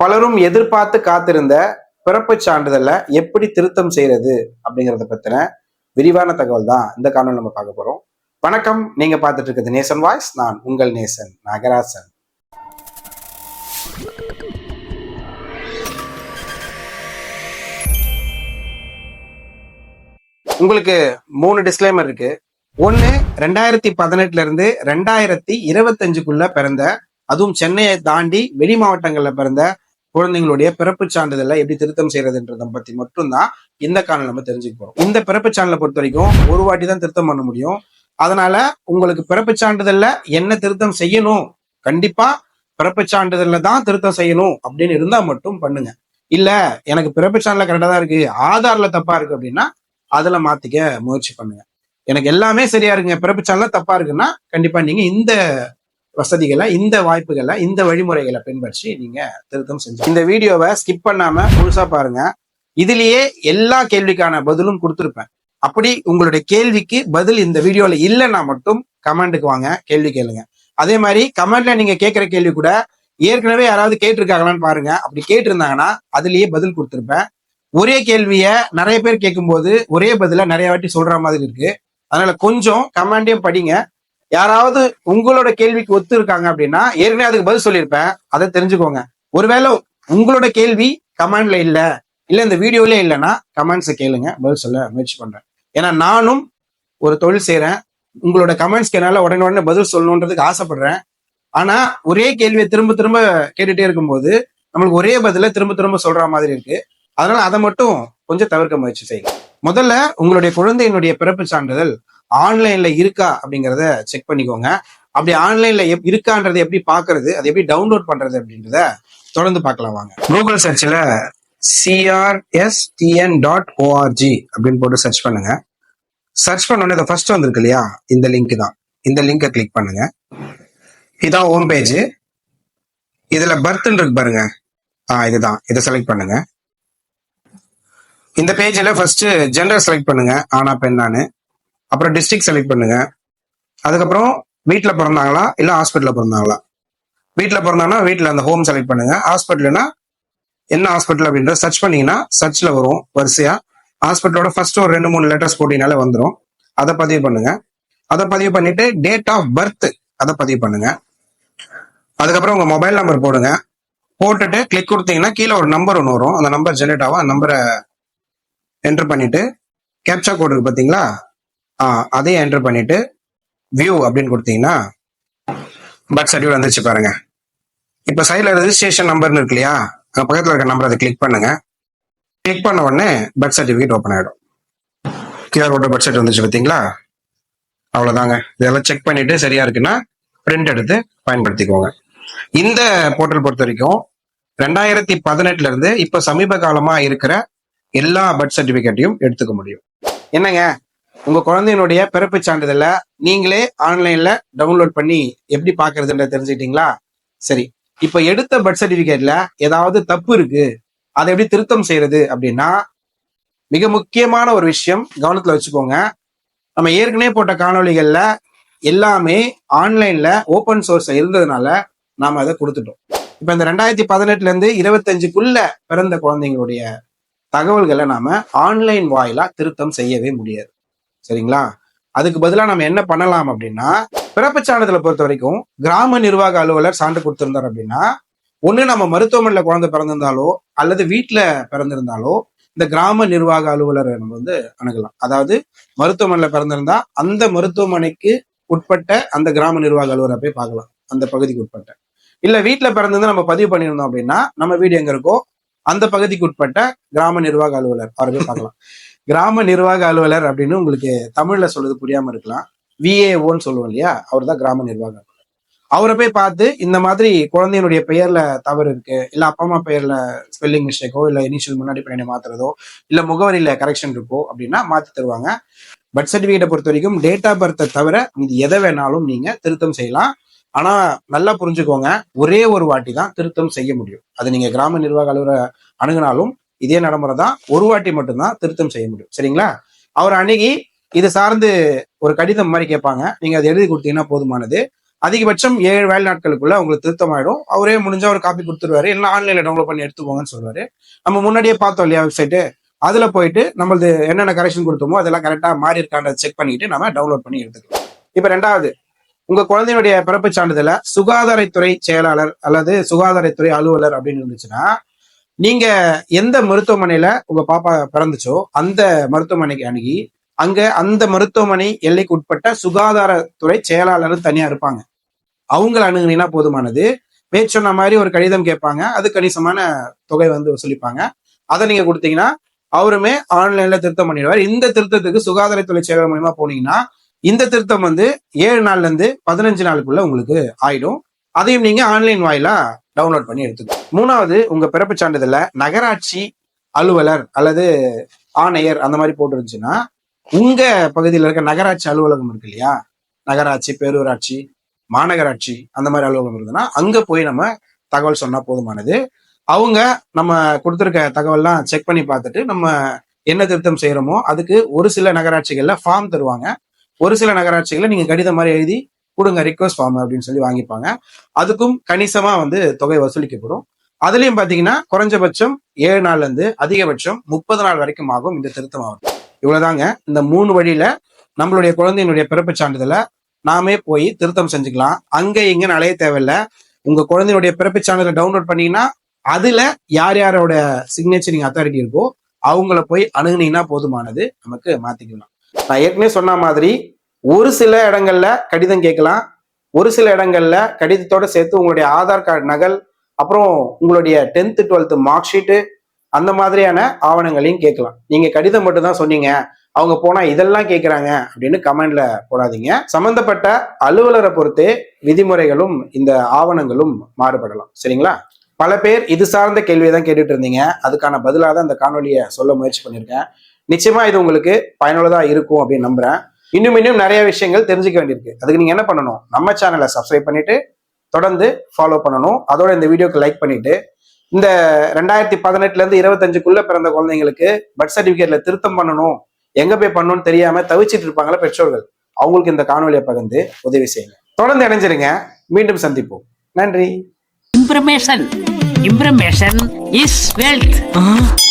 பலரும் எதிர்பார்த்து காத்திருந்த பிறப்புச் சான்றிதழை எப்படி திருத்தம் செய்யறது அப்படிங்கிறத பத்தின விரிவான தகவல் தான் இந்த காணொலி நம்ம பார்க்க போறோம். வணக்கம். நீங்க பார்த்துட்டு இருக்கிறது நேசன் வாய்ஸ். நான் உங்கள் நேசன் நாகராசன். உங்களுக்கு மூணு டிஸ்க்ளைமர் இருக்கு. ஒன்னு ரெண்டாயிரத்தி பதினெட்டுல இருந்து ரெண்டாயிரத்தி இருபத்தஞ்சுக்குள்ள பிறந்த அதுவும் சென்னையை தாண்டி வெளி மாவட்டங்கள்ல பிறந்த குழந்தைங்களுடைய பிறப்பு சான்றிதழை எப்படி திருத்தம் செய்யறதுன்றதை பத்தி மட்டும்தான் இந்த காலம் நம்ம தெரிஞ்சுக்க போறோம். இந்த பிறப்பு சான்றிதழை பொறுத்த வரைக்கும் ஒரு வாட்டி தான் திருத்தம் பண்ண முடியும். அதனால உங்களுக்கு பிறப்பு சான்றிதழ்ல என்ன திருத்தம் செய்யணும்? கண்டிப்பா பிறப்பு சான்றிதழ்ல தான் திருத்தம் செய்யணும் அப்படின்னு இருந்தா மட்டும் பண்ணுங்க. இல்ல எனக்கு பிறப்பு சான்றிதழ் கரெக்டா தான் இருக்கு ஆதார்ல தப்பா இருக்கு அப்படின்னா அதுல மாத்திக்க முயற்சி பண்ணுங்க. எனக்கு எல்லாமே சரியா இருக்குங்க பிறப்பு சான்றிதழ் தப்பா இருக்குன்னா கண்டிப்பா நீங்க இந்த வசதிகளை இந்த வாய்ப்புகளை இந்த வழிமுறைகளை பின்பற்றி நீங்க திருத்தம் செஞ்சு இந்த வீடியோவை ஸ்கிப் பண்ணாம முழுசா பாருங்க. இதுலயே எல்லா கேள்விக்கான பதிலும் கொடுத்துருப்பேன். அப்படி உங்களுடைய கேள்விக்கு பதில் இந்த வீடியோல இல்லைன்னா மட்டும் கமெண்ட்டுக்கு வாங்க கேள்வி கேளுங்க. அதே மாதிரி கமெண்ட்ல நீங்க கேட்கிற கேள்வி கூட ஏற்கனவே யாராவது கேட்டிருக்காங்களான்னு பாருங்க. அப்படி கேட்டிருந்தாங்கன்னா அதுலயே பதில் கொடுத்துருப்பேன். ஒரே கேள்விய நிறைய பேர் கேட்கும்போது ஒரே பதில நிறைய வாட்டி சொல்ற மாதிரி இருக்கு. அதனால கொஞ்சம் கமெண்டையும் படிங்க. யாராவது உங்களோட கேள்விக்கு ஒத்து இருக்காங்க அப்படின்னா ஏற்கனவே அதுக்கு பதில் சொல்லியிருப்பேன். அதை தெரிஞ்சுக்கோங்க. ஒருவேளை உங்களோட கேள்வி கமெண்ட்ல இல்ல இல்ல இந்த வீடியோல இல்லைன்னா கமெண்ட்ஸ் கேளுங்க. பதில் சொல்ல முயற்சி பண்றேன். ஏன்னா நானும் ஒரு தொழில் செய்யறேன் உங்களோட கமெண்ட்ஸ்க்கு என்னால உடனே உடனே பதில் சொல்லணுன்றதுக்கு ஆசைப்படுறேன். ஆனா ஒரே கேள்வியை திரும்ப திரும்ப கேட்டுட்டே இருக்கும்போது நம்மளுக்கு ஒரே பதில திரும்ப திரும்ப சொல்ற மாதிரி இருக்கு. அதனால அதை மட்டும் கொஞ்சம் தவிர்க்க முயற்சி செய்யுங்க. முதல்ல உங்களுடைய குழந்தையினுடைய பிறப்பு சான்றிதழ் ஆன்லைன்ல இருக்கா அப்படிங்கிறத செக் பண்ணிக்கோங்க. அப்படி ஆன்லைன்ல இருக்கான்றதை எப்படி பாக்குறது அதை எப்படி டவுன்லோட் பண்றது அப்படின்றத தொடர்ந்து பார்க்கலாம் வாங்க. கூகுள் சர்ச்ல சிஆர்எஸ்டிஎன் டாட் ஓஆர்ஜி அப்படின்னு போட்டு சர்ச் பண்ணுங்க. சர்ச் பண்ண உடனே ஃபர்ஸ்ட் வந்திருக்கு இல்லையா? இந்த லிங்க் தான். இந்த லிங்கை கிளிக் பண்ணுங்க. இதான் ஹோம் பேஜ் இதுல பர்த்ன்னு இருக்கு பாருங்க. ஆ இதுதான். இதை செலக்ட் பண்ணுங்க. இந்த பேஜில் ஃபர்ஸ்ட் ஜெண்டர் செலக்ட் பண்ணுங்க. ஆனா பெண்ணான்னு. அப்புறம் டிஸ்ட்ரிக்ட் செலக்ட் பண்ணுங்க. அதுக்கப்புறம் வீட்டில் பிறந்தாங்களா? இல்லை ஹாஸ்பிட்டலில் பிறந்தாங்களா? வீட்டில் பிறந்தாங்கன்னா வீட்டில் அந்த ஹோம் செலக்ட் பண்ணுங்க. ஹாஸ்பிட்டல்னா என்ன ஹாஸ்பிட்டல் அப்படின்ற சர்ச் பண்ணீங்கன்னா சர்ச்சில் வரும் வரிசையாக ஹாஸ்பிட்டலோட ஃபர்ஸ்ட் ஒரு ரெண்டு மூணு லெட்டர்ஸ் போட்டினாலே வந்துடும் அதை பதிவு பண்ணுங்க. அதை பதிவு பண்ணிட்டு டேட் ஆஃப் பர்த் அதை பதிவு பண்ணுங்க. அதுக்கப்புறம் உங்க மொபைல் நம்பர் போடுங்க. போட்டுட்டு கிளிக் கொடுத்தீங்கன்னா கீழே ஒரு நம்பர் ஒன்று வரும். அந்த நம்பர் ஜென்ரேட் ஆகும். அந்த நம்பரை என்டர் பண்ணிட்டு கேப்சா கோடு இருக்கு பார்த்தீங்களா அதையும் என்டர் பண்ணிட்டு வியூ அப்படின்னு கொடுத்தீங்கன்னா பர்த் சர்டிஃபிகேட் வந்துச்சு பாருங்க. இப்போ சைடில் ரெஜிஸ்ட்ரேஷன் நம்பர்னு இருக்கு இல்லையா அங்கே பக்கத்தில் இருக்க நம்பர் அதை கிளிக் பண்ணுங்க. கிளிக் பண்ண உடனே பர்த் சர்டிஃபிகேட் ஓப்பன் ஆகிடும் கியூஆர் கோட் பர்த் சர்டிஃபிகேட் வந்துச்சு பார்த்தீங்களா அவ்வளோதாங்க இதெல்லாம் செக் பண்ணிட்டு சரியா இருக்குன்னா பிரிண்ட் எடுத்து பயன்படுத்திக்கோங்க. இந்த போர்ட்டல் பொறுத்த வரைக்கும் ரெண்டாயிரத்தி பதினெட்டுல இருந்து இப்ப சமீப காலமா இருக்கிற எல்லா பர்த் சர்டிபிகேட்டையும் எடுத்துக்க முடியும். என்னங்க? உங்க குழந்தையினுடைய பிறப்பு சான்றிதழ நீங்களே ஆன்லைன்ல டவுன்லோட் பண்ணி எப்படி பாக்குறதுன்ற தெரிஞ்சுக்கிட்டீங்களா? சரி இப்ப எடுத்த பர்த் சர்டிபிகேட்ல ஏதாவது தப்பு இருக்கு அதை எப்படி திருத்தம் செய்யறது அப்படின்னா மிக முக்கியமான ஒரு விஷயம் கவனத்துல வச்சுக்கோங்க. நம்ம ஏற்கனவே போட்ட காணொலிகள்ல எல்லாமே ஆன்லைன்ல ஓப்பன் சோர்ஸ் இருந்ததுனால நாம அதை கொடுத்துட்டோம். இப்ப இந்த ரெண்டாயிரத்தி பதினெட்டுல இருந்து இருபத்தஞ்சுக்குள்ள பிறந்த குழந்தைங்களுடைய தகவல்களை நாம ஆன்லைன் வாயிலா திருத்தம் செய்யவே முடியாது. சரிங்களா? அதுக்கு பதிலாக நம்ம என்ன பண்ணலாம் அப்படின்னா பிறப்பு சான்றிதழை பொறுத்த வரைக்கும் கிராம நிர்வாக அலுவலர் சான்று கொடுத்திருந்தார் அப்படின்னா ஒண்ணு நம்ம மருத்துவமனையில் குழந்தை பிறந்திருந்தாலோ அல்லது வீட்டுல பிறந்திருந்தாலோ இந்த கிராம நிர்வாக அலுவலரை நம்ம வந்து அணுகலாம். அதாவது மருத்துவமனையில பிறந்திருந்தா அந்த மருத்துவமனைக்கு உட்பட்ட அந்த கிராம நிர்வாக அலுவலரை போய் பார்க்கலாம். அந்த பகுதிக்கு உட்பட்ட. இல்ல வீட்டுல பிறந்திருந்தா நம்ம பதிவு பண்ணியிருந்தோம் அப்படின்னா நம்ம வீடு எங்க இருக்கோ அந்த பகுதிக்கு உட்பட்ட கிராம நிர்வாக அலுவலர் அவரை போய் பார்க்கலாம். கிராம நிர்வாக அலுவலர் அப்படின்னு உங்களுக்கு தமிழ்ல சொல்றது புரியாம இருக்கலாம். விஏஓன்னு சொல்லுவோம் இல்லையா? அவர் தான் கிராம நிர்வாக அலுவலர். அவரை போய் பார்த்து இந்த மாதிரி குழந்தையினுடைய பெயர்ல தவறு இருக்கு இல்ல அப்பா அம்மா பெயர்ல ஸ்பெல்லிங் மிஸ்டேக்கோ இல்ல இனிஷியல் முன்னாடி பின்னாடி மாத்துறதோ இல்ல முகவரியில கரெக்ஷன் இருக்கோ அப்படின்னா மாத்தி தருவாங்க. பர்த் சர்டிபிகேட்டை பொறுத்த வரைக்கும் டேட் ஆஃப் பர்த்தை தவிர இது எதை வேணாலும் நீங்க திருத்தம் செய்யலாம். ஆனா நல்லா புரிஞ்சுக்கோங்க ஒரே ஒரு வாட்டி தான் திருத்தம் செய்ய முடியும். அது நீங்க கிராம நிர்வாக அலுவலர் அணுகினாலும் இதே நடைமுறை தான் ஒரு வாட்டி மட்டும்தான் திருத்தம் செய்ய முடியும். சரிங்களா? அவர் அணுகி இது சார்ந்து ஒரு கடிதம் மாதிரி கேட்பாங்க. நீங்க அதை எழுதி கொடுத்தீங்கன்னா போதுமானது. அதிகபட்சம் ஏழு வேலை நாட்களுக்குள்ள உங்களுக்கு திருத்தம் ஆயிடும் அவரே முடிஞ்சா ஒரு காப்பி கொடுத்துருவாரு. இல்லை ஆன்லைன்ல டவுன்லோட் பண்ணி எடுத்துக்கோங்கன்னு சொல்லுவாரு. நம்ம முன்னாடியே பார்த்தோம் இல்லையா வெப்சைட்டு அதுல போயிட்டு நம்மளது என்னென்ன கரெக்ஷன் கொடுத்தோமோ அதெல்லாம் கரெக்டா மாறி இருக்கான்றதை செக் பண்ணிட்டு நம்ம டவுன்லோட் பண்ணி எடுத்துக்கலாம். இப்ப ரெண்டாவது உங்க குழந்தையுடைய பிறப்பு சான்றிதழ சுகாதாரத்துறை செயலாளர் அல்லது சுகாதாரத்துறை அலுவலர் அப்படின்னு இருந்துச்சுன்னா நீங்க எந்த மருத்துவமனையில உங்க பாப்பா பிறந்துச்சோ அந்த மருத்துவமனைக்கு அணுகி அங்க அந்த மருத்துவமனை எல்லைக்கு உட்பட்ட சுகாதாரத்துறை செயலாளர் தனியா இருப்பாங்க. அவங்கள அணுகுனீங்கன்னா போதுமானது. பேச்சு சொன்ன மாதிரி ஒரு கடிதம் கேட்பாங்க. அது கணிசமான தொகை வந்து வசூலிப்பாங்க. அதை நீங்க கொடுத்தீங்கன்னா அவருமே ஆன்லைன்ல திருத்தம் பண்ணிடுவார். இந்த திருத்தத்துக்கு சுகாதாரத்துறை செயலர் மூலியமா போனீங்கன்னா இந்த திருத்தம் வந்து ஏழு நாள்ல இருந்து பதினஞ்சு நாளுக்குள்ள உங்களுக்கு ஆயிடும். அதையும் நீங்க ஆன்லைன் வாயிலா டவுன்லோட் பண்ணி எடுத்துக்கணும் மூணாவது உங்க பிறப்பு சான்றிதழ்ல நகராட்சி அலுவலர் அல்லது ஆணையர் அந்த மாதிரி போட்டு இருந்துச்சுன்னா உங்க பகுதியில் இருக்க நகராட்சி அலுவலகம் இருக்கு இல்லையா? நகராட்சி பேரூராட்சி மாநகராட்சி அந்த மாதிரி அலுவலகம் இருந்ததுன்னா அங்க போய் நம்ம தகவல் சொன்னா போதுமானது. அவங்க நம்ம கொடுத்துருக்க தகவல்லாம் செக் பண்ணி பார்த்துட்டு நம்ம என்ன திருத்தம் செய்யறோமோ அதுக்கு ஒரு சில நகராட்சிகள்ல ஃபார்ம் தருவாங்க. ஒரு சில நகராட்சிகளை நீங்க கடிதம் மாதிரி எழுதி கொடுங்க ரிக்வஸ்ட் ஃபார்ம் அப்படின்னு சொல்லி வாங்கிப்பாங்க. அதுக்கும் கணிசமா வந்து தொகை வசூலிக்கப்படும். அதுலயும் பாத்தீங்கன்னா குறைஞ்சபட்சம் ஏழு நாள்ல இருந்து அதிகபட்சம் முப்பது நாள் வரைக்கும் ஆகும் இந்த திருத்தம் ஆகும். இவ்வளவுதாங்க. இந்த மூணு வழியில நம்மளுடைய குழந்தையினுடைய பிறப்பு சான்றிதழை நாமே போய் திருத்தம் செஞ்சுக்கலாம். அங்க இங்க அலைய தேவையில்ல. உங்க குழந்தையுடைய பிறப்பு சான்றிதழை டவுன்லோட் பண்ணீங்கன்னா அதுல யார் யாரோட சிக்னேச்சரிங் அத்தாரிட்டி இருக்கோ அவங்கள போய் அணுகுனீங்கன்னா போதுமானது. நமக்கு மாத்திக்கலாம். நான் ஏற்கனவே சொன்ன மாதிரி ஒரு சில இடங்கள்ல கடிதம் கேட்கலாம். ஒரு சில இடங்கள்ல கடிதத்தோட சேர்த்து உங்களுடைய ஆதார் கார்டு நகல் அப்புறம் உங்களுடைய டென்த்து டுவெல்த்து மார்க் ஷீட்டு அந்த மாதிரியான ஆவணங்களையும் கேட்கலாம். நீங்க கடிதம் மட்டும் தான் சொன்னீங்க. அவங்க போனா இதெல்லாம் கேட்குறாங்க அப்படின்னு கமெண்ட்ல போடாதீங்க. சம்பந்தப்பட்ட அலுவலரை பொறுத்தே விதிமுறைகளும் இந்த ஆவணங்களும் மாறுபடலாம். சரிங்களா? பல பேர் இது சார்ந்த கேள்வியை தான் கேட்டுட்டு இருந்தீங்க. அதுக்கான பதிலாக தான் இந்த காணொலியை சொல்ல முயற்சி பண்ணியிருக்கேன். நிச்சயமா இது உங்களுக்கு பயனுள்ளதா இருக்கும் அப்படின்னு நம்புறேன். இன்னும் இன்னும் நிறைய விஷயங்கள் தெரிஞ்சுக்க வேண்டியிருக்கு. அதுக்கு நீங்க என்ன பண்ணணும்? நம்ம சேனலை சப்ஸ்கிரைப் பண்ணிட்டு தொடர்ந்து ஃபாலோ பண்ணணும். அதோட இந்த வீடியோக்கு லைக் பண்ணிட்டு இந்த ரெண்டாயிரத்தி பதினெட்டுல இருந்து இருபத்தஞ்சுக்குள்ள பிறந்த குழந்தைங்களுக்கு பர்த் சர்டிபிகேட்ல திருத்தம் பண்ணணும். எங்க போய் பண்ணணும்னு தெரியாம தவிச்சிட்டு இருப்பாங்களா பெற்றோர்கள்? அவங்களுக்கு இந்த காணொலியை பகிர்ந்து உதவி செய்யுங்க. தொடர்ந்து இணைஞ்சிருங்க. மீண்டும் சந்திப்போம். நன்றி. Information. Information is wealth.